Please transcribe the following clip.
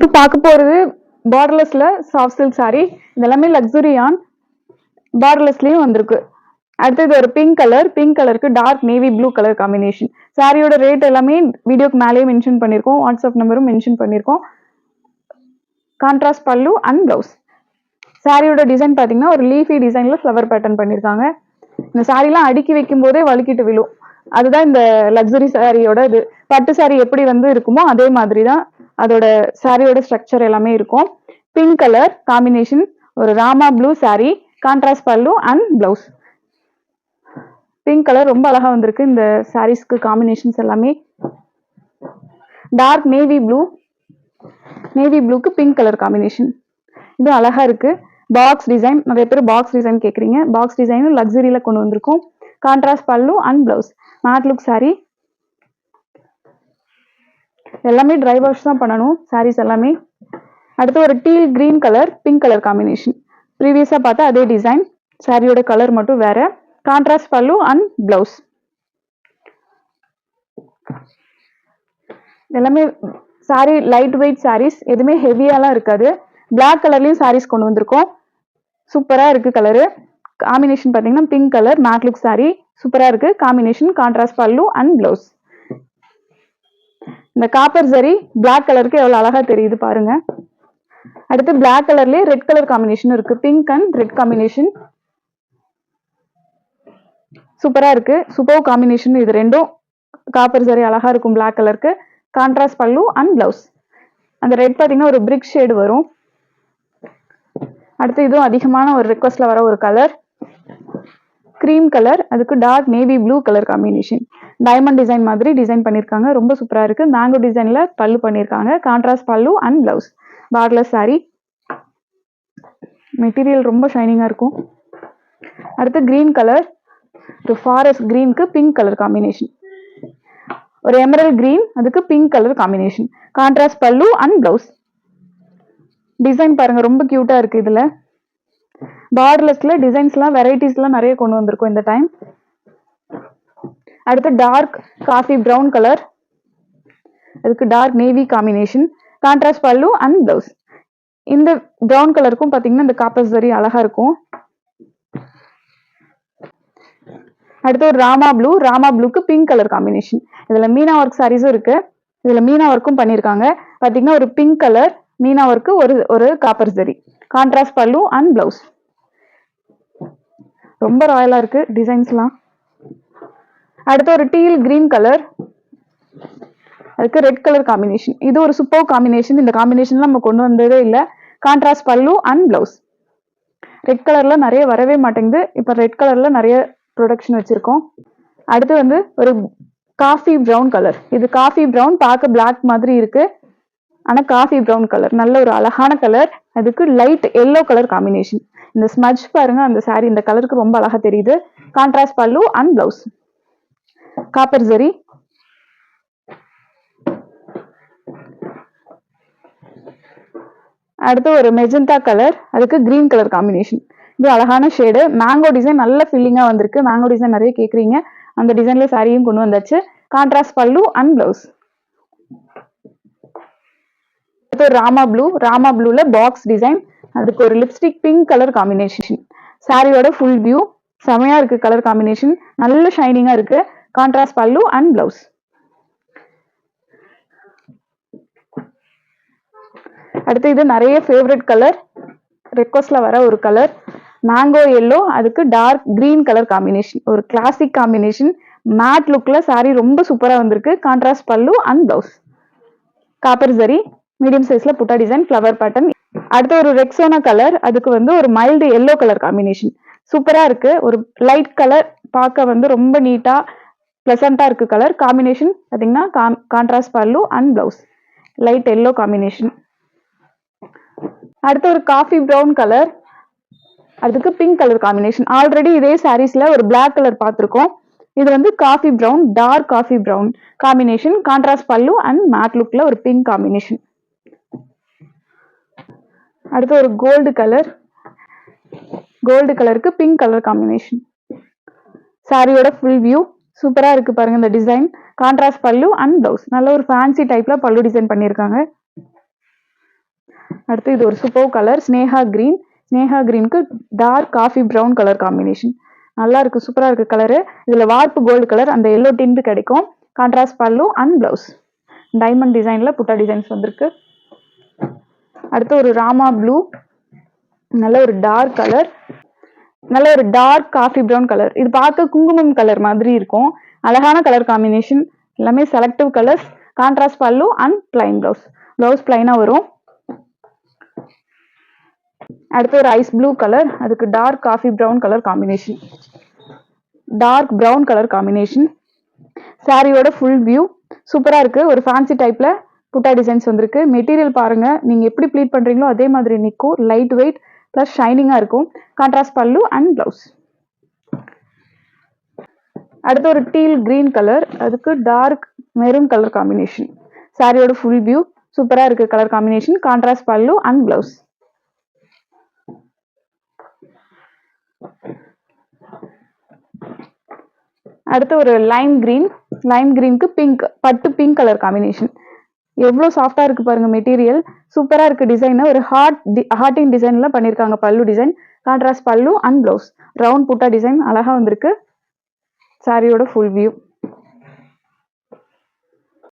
இப்போ பார்க்க போறது பார்டர்லெஸ்ல சாஃப்ட் சில்க் saree. இதெல்லாமே லக்ஸுரியான் பார்டர்லெஸ்லயும் வந்திருக்கு. அடுத்தது ஒரு பிங்க் கலர் பிங்க் கலருக்கு dark navy blue colour combination சாரியோட ரேட் எல்லாமே வீடியோக்கு மேலேயே மென்ஷன் பண்ணியிருக்கோம் வாட்ஸ்அப் நம்பரும் மென்ஷன் பண்ணியிருக்கோம் கான்ட்ராஸ்ட் பல்லு அண்ட் ப்ளவுஸ் சாரியோட டிசைன் பார்த்தீங்கன்னா ஒரு லீஃபி டிசைன்ல ஃப்ளவர் பேட்டர்ன் பண்ணியிருக்காங்க இந்த சாரீலாம் அடுக்கி வைக்கும் போதே வழுக்கிட்டு விழும். அதுதான் இந்த லக்ஸுரி சாரியோட இது. பட்டு சாரி எப்படி வந்து இருக்குமோ அதே மாதிரி தான் அதோட சாரியோட ஸ்ட்ரக்சர் எல்லாமே இருக்கும். பிங்க் கலர் காம்பினேஷன் ஒரு ராமா ப்ளூ சாரி கான்ட்ராஸ்ட் பல்லு அண்ட் பிளவுஸ் பிங்க் கலர் ரொம்ப அழகா வந்திருக்கு. இந்த சாரீஸ்க்கு காம்பினேஷன்ஸ் எல்லாமே. டார்க் நேவி ப்ளூ நேவி ப்ளூக்கு பிங்க் கலர் காம்பினேஷன் இது அழகா இருக்கு. பாக்ஸ் டிசைன் நிறைய பேர் பாக்ஸ் டிசைன் கேட்குறீங்க பாக்ஸ் டிசைனும் லக்ஸரியில் கொண்டு வந்திருக்கும். கான்ட்ராஸ்ட் பல்லு and blouse matte look sari எல்லாமே ட்ரை வாஷ் தான் பண்ணணும் சாரீஸ் எல்லாமே. அடுத்து ஒரு teal green colour pink colour combination ப்ரீவியஸாக பார்த்தா அதே டிசைன் சாரியோட கலர் மட்டும் வேற. கான்ட்ராஸ்ட் பல்லு அண்ட் பிளவுஸ் எல்லாமே சாரி லைட் வெயிட் சாரீஸ் எதுவுமே ஹெவியாலாம் இருக்காது. பிளாக் கலர்லேயும் சாரீஸ் கொண்டு வந்திருக்கோம். சூப்பராக இருக்கு கலரு காம்பினேஷன் பார்த்தீங்கன்னா பிங்க் கலர் மேட் சாரி சூப்பராக இருக்குது இருக்கு. காம்பினேஷன் கான்ட்ராஸ்ட் பல்லு அண்ட் பிளவுஸ் இந்த காப்பர் சரி பிளாக் கலருக்கு எவ்வளவு அழகா தெரியுது பாருங்க. அடுத்து பிளாக் கலர்லேயே ரெட் கலர் காம்பினேஷன் இருக்கு. பிங்க் அண்ட் ரெட் காம்பினேஷன் சூப்பரா இருக்கு. சூப்பர் காம்பினேஷன் இது ரெண்டும் காப்பர் சரி அழகா இருக்கும் பிளாக் கலருக்கு கான்ட்ராஸ்ட் பல்லு அண்ட் பிளவுஸ் அந்த ரெட் பாத்தீங்கன்னா ஒரு பிரிக் ஷேடு வரும். அடுத்து இதுவும் அதிகமான ஒரு ரிக்வஸ்ட்ல வர ஒரு கலர் க்ரீம் கலர் அதுக்கு dark navy blue colour combination diamond design மாதிரி டிசைன் பண்ணியிருக்காங்க ரொம்ப சூப்பராக இருக்குது மேங்கோ டிசைனில் பல்லு பண்ணியிருக்காங்க கான்ட்ராஸ்ட் பல்லு அண்ட் ப்ளவுஸ் பார்லஸ் saree. மெட்டீரியல் ரொம்ப ஷைனிங்காக இருக்கும். அடுத்து கிரீன் கலர் ஒரு ஃபாரஸ்ட் க்ரீனுக்கு பிங்க் கலர் காம்பினேஷன் ஒரு எமரல் கிரீன் அதுக்கு பிங்க் கலர் காம்பினேஷன் கான்ட்ராஸ்ட் பல்லு அண்ட் ப்ளவுஸ் டிசைன் பாருங்கள் ரொம்ப க்யூட்டாக இருக்குது இதில். பார்டர்லெஸ்ல டிசைன்ஸ்லாம் வெரைட்டிஸ்லாம் நிறைய கொண்டு வந்திருக்கும் இந்த டைம் அடுத்து டார்க் காஃபி ப்ரௌன் கலர் அதுக்கு dark navy combination contrast pallu and blouse இந்த ப்ரௌன் கலருக்கும் பார்த்தீங்கன்னா இந்த காப்பர் சரி அழகா இருக்கும். அடுத்து ஒரு ராமா ப்ளூ ராமா ப்ளூக்கு பிங்க் கலர் காம்பினேஷன் இதுல மீனா ஒர்க் சாரீஸும் இருக்கு. இதுல மீனா ஒர்க்கும் பண்ணியிருக்காங்க பாத்தீங்கன்னா ஒரு பிங்க் கலர் மீனா ஒர்க்கு ஒரு ஒரு காப்பர் சரி கான்ட்ராஸ்ட் பல்லு அண்ட் பிளவுஸ் ரொம்ப ராயலா இருக்கு டிசைன்ஸ்லாம் அடுத்து ஒரு டீல் கிரீன் கலர் அதுக்கு ரெட் கலர் காம்பினேஷன் இது ஒரு சூப்பர் காம்பினேஷன் இந்த காம்பினேஷன் நம்ம கொண்டு வந்ததே இல்லை. கான்ட்ராஸ்ட் பல்லு அண்ட் பிளவுஸ் ரெட் கலர்ல நிறைய வரவே மாட்டேங்குது. இப்போ ரெட் கலர்ல நிறைய ப்ரொடக்ஷன் வச்சிருக்கோம். அடுத்து வந்து ஒரு காஃபி ப்ரௌன் கலர் இது காஃபி ப்ரௌன் பார்க்க பிளாக் மாதிரி இருக்கு. ஆனா காஃபி ப்ரௌன் கலர் நல்ல ஒரு அழகான கலர் அதுக்கு லைட் எல்லோ கலர் காம்பினேஷன் இந்த ஸ்மஜ் பாருங்க. அந்த சாரி இந்த கலருக்கு ரொம்ப அழகா தெரியுது. கான்ட்ராஸ்ட் பல்லு அண்ட் பிளவுஸ் காப்பர் ஜரி. அடுத்து ஒரு மெஜந்தா கலர் அதுக்கு கிரீன் கலர் காம்பினேஷன் இது அழகான ஷேடு மேங்கோ டிசைன் நல்ல ஃபில்லிங்கா வந்திருக்கு. மேங்கோ டிசைன் நிறைய கேக்குறீங்க. அந்த டிசைன்ல சாரியும் கொண்டு வந்தாச்சு. கான்ட்ராஸ்ட் பல்லு அண்ட் பிளவுஸ் அடுத்து ஒரு ராமா ப்ளூ ராமா ப்ளூல பாக்ஸ் டிசைன் அதுக்கு ஒரு லிப்ஸ்டிக் பிங்க் கலர் காம்பினேஷன் சாரியோட ஃபுல் வியூ செமையா இருக்கு கலர் காம்பினேஷன் நல்ல ஷைனிங்கா இருக்கு. கான்ட்ராஸ்ட் பல்லு அண்ட் பிளவுஸ் அடுத்து இது நிறைய ஃபேவரட் கலர் ரெக்வஸ்ட்ல வர ஒரு கலர் மேங்கோ எல்லோ அதுக்கு டார்க் கிரீன் கலர் காம்பினேஷன் ஒரு கிளாசிக் காம்பினேஷன் மேட் லுக்ல சாரீ ரொம்ப சூப்பரா வந்திருக்கு. கான்ட்ராஸ்ட் பல்லு அண்ட் பிளவுஸ் காப்பர் ஜரி மீடியம் சைஸ்ல புட்டா டிசைன் ஃப்ளவர் பேட்டர்ன் அடுத்து ஒரு ரெக்ஸோனா கலர் அதுக்கு வந்து ஒரு மைல்டு எல்லோ கலர் காம்பினேஷன் சூப்பரா இருக்கு. ஒரு லைட் கலர் பார்க்க வந்து ரொம்ப நீட்டா ப்ளசண்ட்டாக இருக்குது கலர் காம்பினேஷன் பாத்தீங்கன்னா கான்ட்ராஸ்ட் பல்லு and blouse light yellow combination அடுத்து ஒரு காஃபி ப்ரௌன் கலர் அதுக்கு பிங்க் கலர் காம்பினேஷன் ஆல்ரெடி இதே சாரீஸில் ஒரு பிளாக் கலர் பார்த்துருக்கோம் இது வந்து coffee brown dark coffee brown combination contrast பல்லு அண்ட் மேட் லுக்கில் ஒரு பிங்க் காம்பினேஷன் அடுத்து ஒரு கோல்டு கலர் கோல்டு கலருக்கு பிங்க் கலர் காம்பினேஷன் சாரியோட ஃபுல் வியூ சூப்பராக இருக்குது பாருங்க இந்த டிசைன். கான்ட்ராஸ்ட் பல்லு அண்ட் ப்ளவுஸ் நல்ல ஒரு ஃபேன்சி டைப்பில் பல்லு டிசைன் பண்ணியிருக்காங்க. அடுத்து இது ஒரு super colour Sneha green Sneha க்ரீனுக்கு dark coffee brown colour combination நல்லா இருக்குது சூப்பராக இருக்குது கலரு இதில் வார்ப்பு கோல்டு கலர் அந்த எல்லோ டிண்ட் கிடைக்கும். கான்ட்ராஸ்ட் பல்லு அண்ட் ப்ளவுஸ் டைமண்ட் டிசைனில் புட்டா டிசைன்ஸ் வந்திருக்கு. அடுத்து ஒரு ராமா ப்ளூ நல்ல ஒரு டார்க் கலர் நல்ல ஒரு டார்க் காஃபி ப்ரௌன் கலர் இது பார்க்க குங்குமம் கலர் மாதிரி இருக்கும். அழகான கலர் காம்பினேஷன் எல்லாமே செலக்டிவ் கலர்ஸ் கான்ட்ராஸ்ட் பல்லு அண்ட் பிளைன் பிளவுஸ் பிளவுஸ் பிளைனாக வரும். அடுத்து ஒரு ஐஸ் ப்ளூ கலர் அதுக்கு dark coffee brown colour combination dark brown colour combination சாரியோட ஃபுல் வியூ சூப்பராக இருக்குது ஒரு ஃபேன்சி டைப்பில் புட்டா டிசைன்ஸ் வந்திருக்கு. மெட்டீரியல் பாருங்கள் நீங்கள் எப்படி ப்ளீட் பண்ணுறீங்களோ அதே மாதிரி நிற்கும் லைட் வெயிட் ப்ளஸ் ஷைனிங்காக இருக்கும். கான்ட்ராஸ்ட் பல்லு அண்ட் ப்ளவுஸ் அடுத்து ஒரு டீல் கிரீன் கலர் அதுக்கு டார்க் மெரூன் கலர் காம்பினேஷன் சாரியோட ஃபுல் வியூ சூப்பராக இருக்கு கலர் காம்பினேஷன் கான்ட்ராஸ்ட் பல்லு அண்ட் ப்ளவுஸ் அடுத்து ஒரு லைம் கிரீன் லைம் கிரீனுக்கு பிங்க் பட்டு பிங்க் கலர் காம்பினேஷன் எவ்வளோ சாஃப்டா இருக்கு பாருங்க மெட்டீரியல் சூப்பரா இருக்கு டிசைனு ஒரு ஹார்ட் டி ஹார்டின் டிசைன்ல பண்ணிருக்காங்க பல்லு டிசைன் கான்ட்ராஸ்ட் பல்லு அண்ட் ப்ளவுஸ் ரவுண்ட் புட்டா டிசைன் அழகா வந்திருக்கு. சாரியோட ஃபுல் வியூ